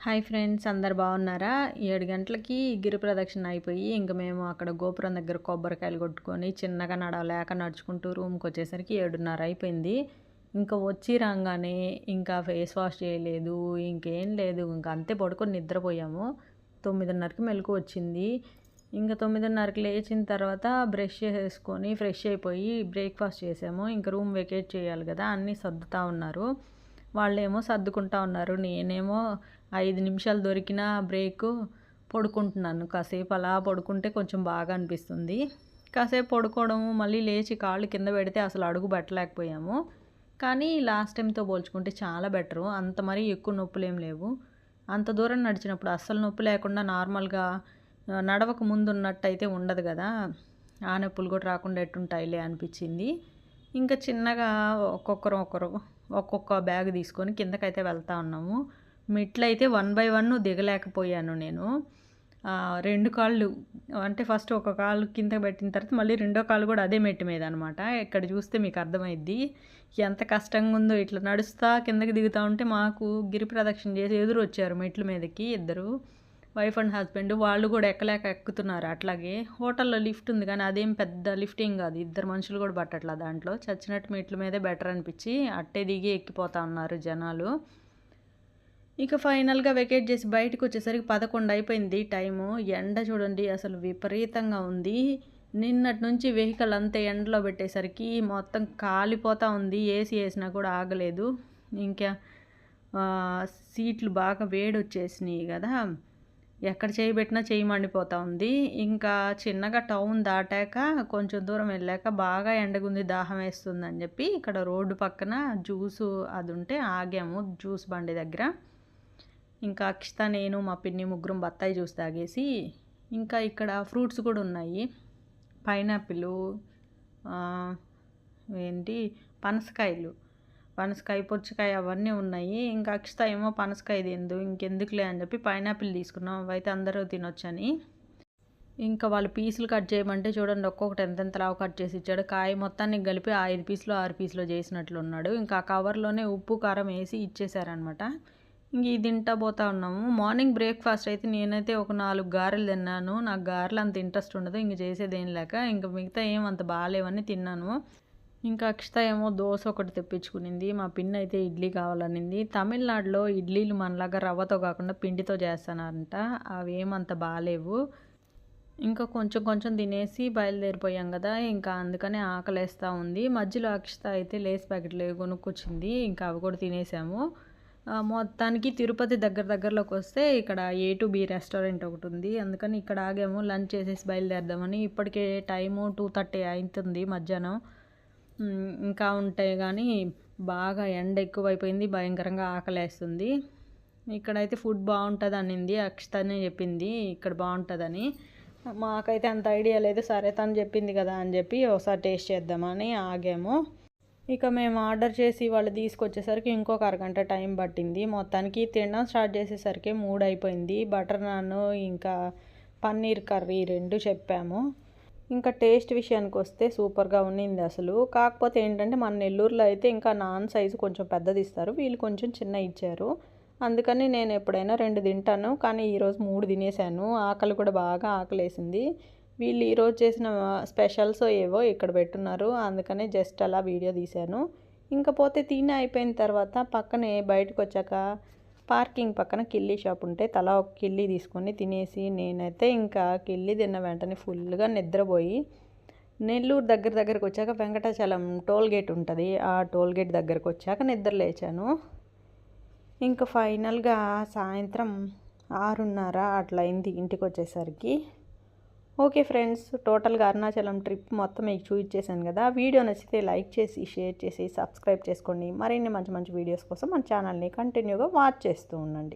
Hi friends అందరు బాగున్నారా? ఏడు గంటలకి గిరి ప్రదక్షిణ అయిపోయి ఇంక మేము అక్కడ గోపురం దగ్గర కొబ్బరికాయలు కొట్టుకొని చిన్నగా నడవలేక నడుచుకుంటూ రూమ్కి వచ్చేసరికి ఏడున్నర అయిపోయింది. ఇంకా వచ్చి రాగానే ఇంకా ఫేస్ వాష్ చేయలేదు ఇంకేం లేదు. ఇంకా అంతే పడుకొని నిద్రపోయాము. తొమ్మిదిన్నరకి మెలకు వచ్చింది. ఇంకా తొమ్మిదిన్నరకి లేచిన తర్వాత బ్రష్ చేసుకొని ఫ్రెష్ అయిపోయి బ్రేక్ఫాస్ట్ చేసాము. ఇంకా రూమ్ వెకేట్ చేయాలి కదా అన్నీ సర్దుతూ ఉన్నారు. వాళ్ళేమో సర్దుకుంటా ఉన్నారు. నేనేమో ఐదు నిమిషాలు దొరికిన బ్రేక్ పడుకుంటున్నాను. కాసేపు అలా పడుకుంటే కొంచెం బాగా అనిపిస్తుంది. కాసేపు పడుకోవడము మళ్ళీ లేచి కాళ్ళు కింద పెడితే అసలు అడుగు పెట్టలేకపోయాము. కానీ లాస్ట్ టైంతో పోల్చుకుంటే చాలా బెటరు. అంత మరీ ఎక్కువ నొప్పులు ఏం లేవు. అంత దూరం నడిచినప్పుడు అస్సలు నొప్పి లేకుండా నార్మల్గా నడవక ముందు ఉన్నట్టయితే ఉండదు కదా. ఆ నొప్పులు కూడా రాకుండా ఎట్టుంటాయిలే అనిపించింది. ఇంకా చిన్నగా ఒక్కొక్కరు ఒకరు ఒక్కొక్క బ్యాగ్ తీసుకొని కిందకైతే వెళ్తా ఉన్నాము. మెట్లు అయితే వన్ బై వన్ దిగలేకపోయాను నేను. రెండు కాళ్ళు అంటే ఫస్ట్ ఒక కాలు కింద పెట్టిన తర్వాత మళ్ళీ రెండో కాళ్ళు కూడా అదే మెట్టు మీద అనమాట ఇక్కడ చూస్తే మీకు అర్థమైద్ది. ఎంత కష్టంగా ఉందో ఇట్లా నడుస్తా కిందకి దిగుతూ ఉంటే మాకు గిరి ప్రదక్షిణ చేసి ఎదురు వచ్చారు మెట్ల మీదకి ఇద్దరు. వైఫ్ అండ్ హస్బెండ్ వాళ్ళు కూడా ఎక్కలేక ఎక్కుతున్నారు. అట్లాగే హోటల్లో లిఫ్ట్ ఉంది కానీ అదేం పెద్ద లిఫ్టింగ్ కాదు. ఇద్దరు మనుషులు కూడా పట్టట్లా దాంట్లో. చచ్చినట్టు మెట్ల మీదే బెటర్ అనిపించి అట్టే దిగి ఎక్కిపోతా ఉన్నారు జనాలు. ఇక ఫైనల్గా వెకేట్ చేసి బయటకు వచ్చేసరికి పదకొండు అయిపోయింది టైము. ఎండ చూడండి అసలు విపరీతంగా ఉంది. నిన్నటి నుంచి వెహికల్ అంతా ఎండలో పెట్టేసరికి మొత్తం కాలిపోతూ ఉంది. ఏసీ వేసినా కూడా ఆగలేదు. ఇంకా సీట్లు బాగా వేడి వచ్చేసినాయి కదా. ఎక్కడ చేయి పెట్టినా చేయి మండిపోతూ ఉంది. ఇంకా చిన్నగా టౌన్ దాటాక కొంచెం దూరం వెళ్ళాక బాగా ఎండగుంది దాహం వేస్తుందని చెప్పి ఇక్కడ రోడ్డు పక్కన జ్యూసు అది ఉంటే ఆగాము జ్యూస్ బండి దగ్గర. ఇంకా అక్షిత నేను మా పిన్ని ముగ్గురం బత్తాయి జ్యూస్ తాగేసి ఇంకా ఇక్కడ ఫ్రూట్స్ కూడా ఉన్నాయి. పైనాపిల్ ఏంటి పనసకాయలు. పనసకాయ పుచ్చకాయ అవన్నీ ఉన్నాయి. ఇంకా అక్షిత ఏమో పనసకాయ తిందు ఇంకెందుకులే అని చెప్పి పైనాపిల్ తీసుకున్నాం. అవైతే అందరూ తినొచ్చని. ఇంకా వాళ్ళు పీసులు కట్ చేయమంటే చూడండి ఒక్కొక్కటి ఎంతెంత లావు కట్ చేసి ఇచ్చాడు. కాయ మొత్తాన్ని కలిపి ఐదు పీసులు ఆరు పీసులు చేసినట్లు ఉన్నాడు. ఇంకా కవర్లోనే ఉప్పు కారం వేసి ఇచ్చేసారనమాట ఇంక ఇది తింటా పోతా ఉన్నాము. మార్నింగ్ బ్రేక్ఫాస్ట్ అయితే నేనైతే ఒక నాలుగు గారెలు తిన్నాను. నాకు గారెలు అంత ఇంట్రెస్ట్ ఉండదు. ఇంక చేసేది ఏం లేక ఇంక మిగతా ఏం అంత బాగాలేవని తిన్నాను. ఇంకా అక్షత ఏమో దోశ ఒకటి తెప్పించుకునింది మా పిన్ అయితే ఇడ్లీ కావాలనింది. తమిళనాడులో ఇడ్లీలు మనలాగా రవ్వతో కాకుండా పిండితో చేస్తానంట అవి ఏమంత బాగాలేవు ఇంకా కొంచెం కొంచెం తినేసి బయలుదేరిపోయాం కదా ఇంకా అందుకనే ఆకలేస్తూ ఉంది. మధ్యలో అక్షత అయితే లేస్ ప్యాకెట్లు కొనుక్కొచ్చింది ఇంకా అవి కూడా తినేసాము. మొత్తానికి తిరుపతి దగ్గర దగ్గరలోకి వస్తే ఇక్కడ ఏ టు బి రెస్టారెంట్ ఒకటి ఉంది. అందుకని ఇక్కడ ఆగాము లంచ్ చేసేసి బయలుదేరదామని. ఇప్పటికే టైము టూ థర్టీ అవుతుంది మధ్యాహ్నం. ఇంకా ఉంటాయి కానీ బాగా ఎండ ఎక్కువైపోయింది భయంకరంగా ఆకలేస్తుంది. ఇక్కడైతే ఫుడ్ బాగుంటుంది అనింది అక్షతనే చెప్పింది ఇక్కడ బాగుంటుందని. మాకైతే అంత ఐడియా లేదు సరే తను చెప్పింది కదా అని చెప్పి ఒకసారి టేస్ట్ చేద్దామని ఆగాము. ఇక మేము ఆర్డర్ చేసి వాళ్ళు తీసుకొచ్చేసరికి ఇంకొక అరగంట టైం పట్టింది. మొత్తానికి తినడం స్టార్ట్ చేసేసరికి మూడు అయిపోయింది బటర్ నాన్ ఇంకా పన్నీర్ కర్రీ రెండు చెప్పాము. ఇంకా టేస్ట్ విషయానికి వస్తే సూపర్గా ఉన్నింది అసలు. కాకపోతే ఏంటంటే మన నెల్లూరులో అయితే ఇంకా నాన్ సైజు కొంచెం పెద్దది ఇస్తారు. వీళ్ళు కొంచెం చిన్న ఇచ్చారు. అందుకని నేను ఎప్పుడైనా రెండు తింటాను. కానీ ఈరోజు మూడు తినేసాను. ఆకలి కూడా బాగా ఆకలేసింది. వీళ్ళు ఈరోజు చేసిన స్పెషల్స్ ఏవో ఇక్కడ పెట్టున్నారు. అందుకనే జస్ట్ అలా వీడియో తీశాను. ఇంకా పోతే తిని అయిపోయిన తర్వాత పక్కనే బయటకు వచ్చాక పార్కింగ్ పక్కన కిల్లీ షాప్ ఉంటే తలా ఒక కిల్లీ తీసుకొని తినేసి నేనైతే ఇంకా కిల్లీ తిన్న వెంటనే ఫుల్గా నిద్రపోయి నెల్లూరు దగ్గర దగ్గరకు వచ్చాక వెంకటాచలం టోల్ గేట్ ఉంటుంది. ఆ టోల్ గేట్ దగ్గరకు వచ్చాక నిద్ర లేచాను. ఇంకా ఫైనల్గా సాయంత్రం ఆరున్నర అట్లా అయింది ఇంటికి వచ్చేసరికి. ఓకే ఫ్రెండ్స్ టోటల్గా అరుణాచలం ట్రిప్ మొత్తం మీకు చూపించేసాను కదా. వీడియో నచ్చితే లైక్ చేసి షేర్ చేసి సబ్స్క్రైబ్ చేసుకోండి. మరిన్ని మంచి మంచి వీడియోస్ కోసం మన ఛానల్ని కంటిన్యూగా వాచ్ చేస్తూ ఉండండి.